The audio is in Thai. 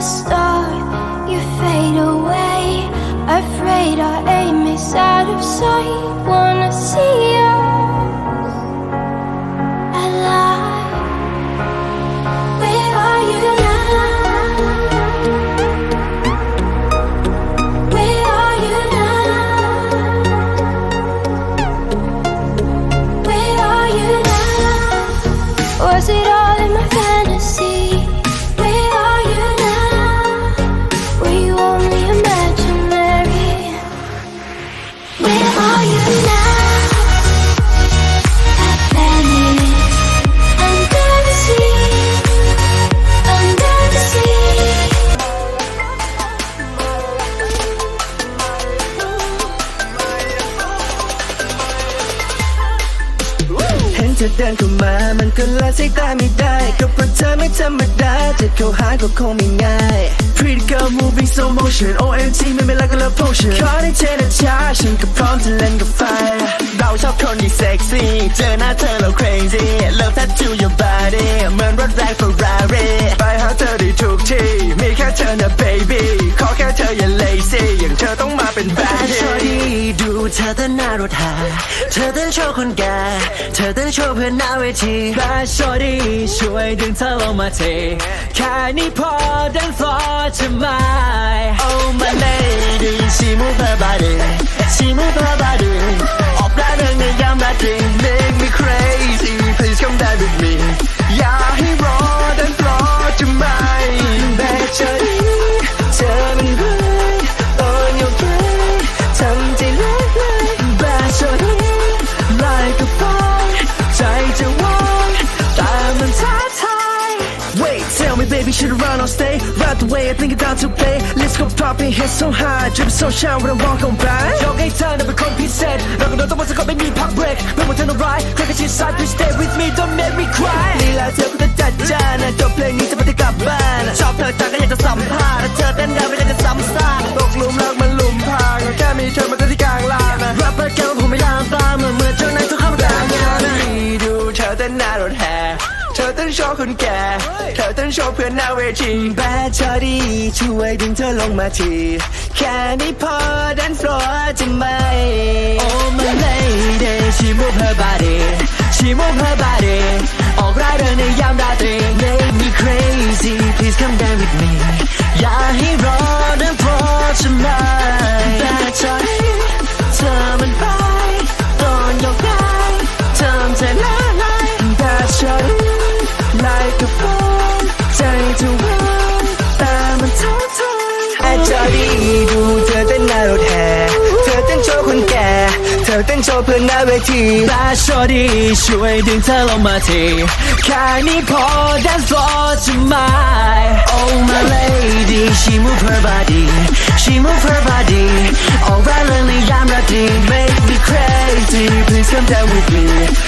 start, you fade away. Afraid our aim is out of sight. Wanna see เธอเดินเข้ามา มันก็ละสายตาไม่ได้ ก็เพราะเธอไม่ธรรมดาจะเข้าหาก็คงไม่ง่าย Pretty girl moving slow motion OMG ไม่เป็นไรก็เลิฟ potion ขอได้เธอนช้าฉันก็พร้อมจะเล่นกับไฟเราชอบคนที่เซ็กซี่เจอหน้าเธอเรา crazy Love tattoo your body เหมือนรถแรง Ferrari ไปหาเธอได้ทุกที่มีแค่เธอนะ baby เธอเต้นหน้ารถหาเธอเต้นโชว์คนแก่ เธอเต้นโชว์เพื่อนหน้าเวทีบาชโชดีช่วยดึงเธอลงมาเทแค่นี้พอดังฟลอร์จะมา Oh my lady ชิมูเ v อร์บาดี้ชิมูเ v อร์บาดี้ baby should run or stay Right the way I think it's down to play Let's go popping head so high Drip so shine when I walk on by 여기 time never compensate 너가 너도 벌써 겁에 me pop break 너무 turn right 그렇게 inside please stay with me don't make me cry 네가 세우고 다 짰잖아 Don't play 네 잡아대 가봐나 접혀다가 นโชว์คนแก่ เธอเต้นโชว์เพื่อนหน้าเวทีแบดชอดีช่วยดึงเธอลงมาทีแค่นี้พอดันฟลอร์จะไหม Oh my lady she move her body she move her body ออกร่าเริงในยามราตรี Make me crazy please come dance with me อย่าให้รอดันฟลอร์จะไหม等就เพื่อนหน้าเวทีตาชอดีช่วยดึงเธอลงมาทีแค่นี้พอ oh my lady she move her body she move her body alright เรื่องในยามราตรี make me crazy please come down with me